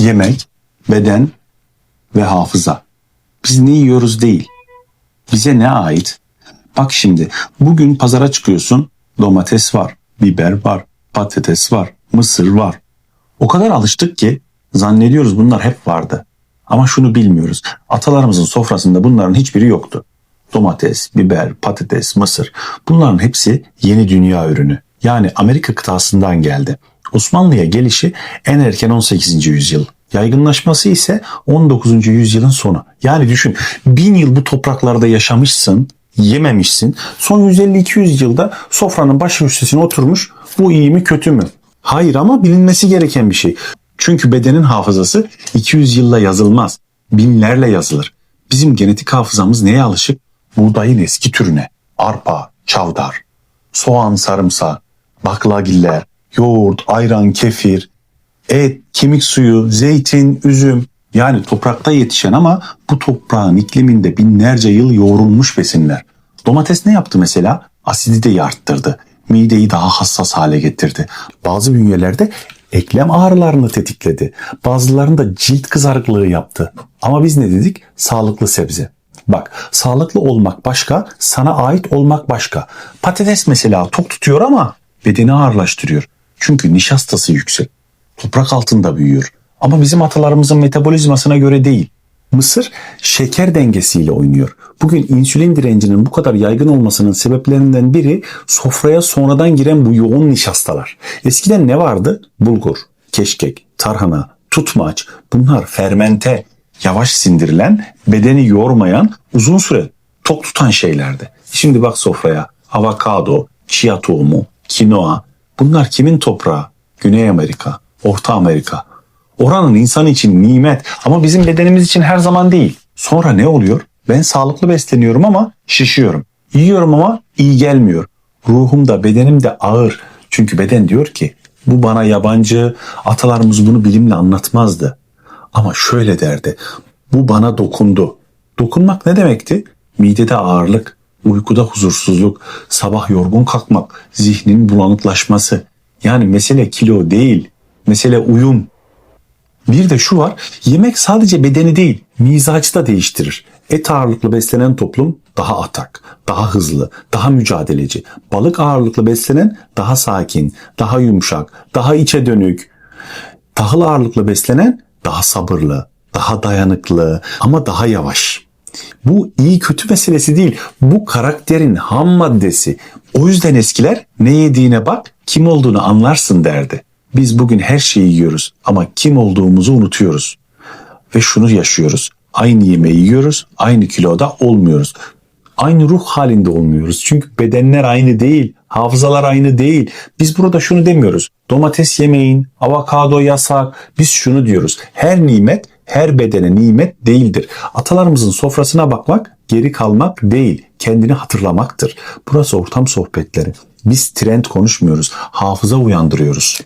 yemek, beden ve hafıza. Biz ne yiyoruz değil. Bize ne ait? Bak şimdi bugün pazara çıkıyorsun domates var, biber var, patates var, mısır var. O kadar alıştık ki zannediyoruz bunlar hep vardı. Ama şunu bilmiyoruz. Atalarımızın sofrasında bunların hiçbiri yoktu. Domates, biber, patates, mısır bunların hepsi yeni dünya ürünü. Yani Amerika kıtasından geldi. Osmanlı'ya gelişi en erken 18. yüzyıl. Yaygınlaşması ise 19. yüzyılın sonu. Yani düşün bin yıl bu topraklarda yaşamışsın, yememişsin. Son 150-200 yılda sofranın baş üstesine oturmuş bu iyi mi kötü mü? Hayır ama bilinmesi gereken bir şey. Çünkü bedenin hafızası 200 yılla yazılmaz. Binlerle yazılır. Bizim genetik hafızamız neye alışık? Buğdayın eski türüne. Arpa, çavdar, soğan, sarımsak, baklagiller, yoğurt, ayran, kefir, et, kemik suyu, zeytin, üzüm. Yani toprakta yetişen ama bu toprağın ikliminde binlerce yıl yoğrulmuş besinler. Domates ne yaptı mesela? Asiditeyi arttırdı. Mideyi daha hassas hale getirdi. Bazı bünyelerde eklem ağrılarını tetikledi. Bazılarında cilt kızarıklığı yaptı. Ama biz ne dedik? Sağlıklı sebze. Bak sağlıklı olmak başka, sana ait olmak başka. Patates mesela tok tutuyor ama bedeni ağırlaştırıyor. Çünkü nişastası yüksek. Toprak altında büyüyor. Ama bizim atalarımızın metabolizmasına göre değil. Mısır şeker dengesiyle oynuyor. Bugün insülin direncinin bu kadar yaygın olmasının sebeplerinden biri sofraya sonradan giren bu yoğun nişastalar. Eskiden ne vardı? Bulgur, keşkek, tarhana, tutmaç bunlar fermente, yavaş sindirilen, bedeni yormayan, uzun süre tok tutan şeylerdi. Şimdi bak sofraya avokado, chia tohumu, kinoa bunlar kimin toprağı? Güney Amerika, Orta Amerika. Oranın insan için nimet ama bizim bedenimiz için her zaman değil. Sonra ne oluyor? Ben sağlıklı besleniyorum ama şişiyorum. Yiyorum ama iyi gelmiyor. Ruhum da bedenim de ağır. Çünkü beden diyor ki bu bana yabancı. Atalarımız bunu bilimle anlatmazdı. Ama şöyle derdi. Bu bana dokundu. Dokunmak ne demekti? Midede ağırlık, uykuda huzursuzluk, sabah yorgun kalkmak, zihnin bulanıklaşması. Yani mesele kilo değil, mesele uyum. Bir de şu var, yemek sadece bedeni değil, mizacı da değiştirir. Et ağırlıklı beslenen toplum daha atak, daha hızlı, daha mücadeleci. Balık ağırlıklı beslenen daha sakin, daha yumuşak, daha içe dönük. Tahıl ağırlıklı beslenen daha sabırlı, daha dayanıklı ama daha yavaş. Bu iyi kötü meselesi değil. Bu karakterin ham maddesi. O yüzden eskiler ne yediğine bak, kim olduğunu anlarsın derdi. Biz bugün her şeyi yiyoruz ama kim olduğumuzu unutuyoruz. Ve şunu yaşıyoruz. Aynı yemeği yiyoruz, aynı kiloda olmuyoruz. Aynı ruh halinde olmuyoruz. Çünkü bedenler aynı değil, hafızalar aynı değil. Biz burada şunu demiyoruz. Domates yemeyin, avokado yasak. Biz şunu diyoruz. Her nimet her bedene nimet değildir. Atalarımızın sofrasına bakmak geri kalmak değil, kendini hatırlamaktır. Burası ortam sohbetleri. Biz trend konuşmuyoruz, hafıza uyandırıyoruz.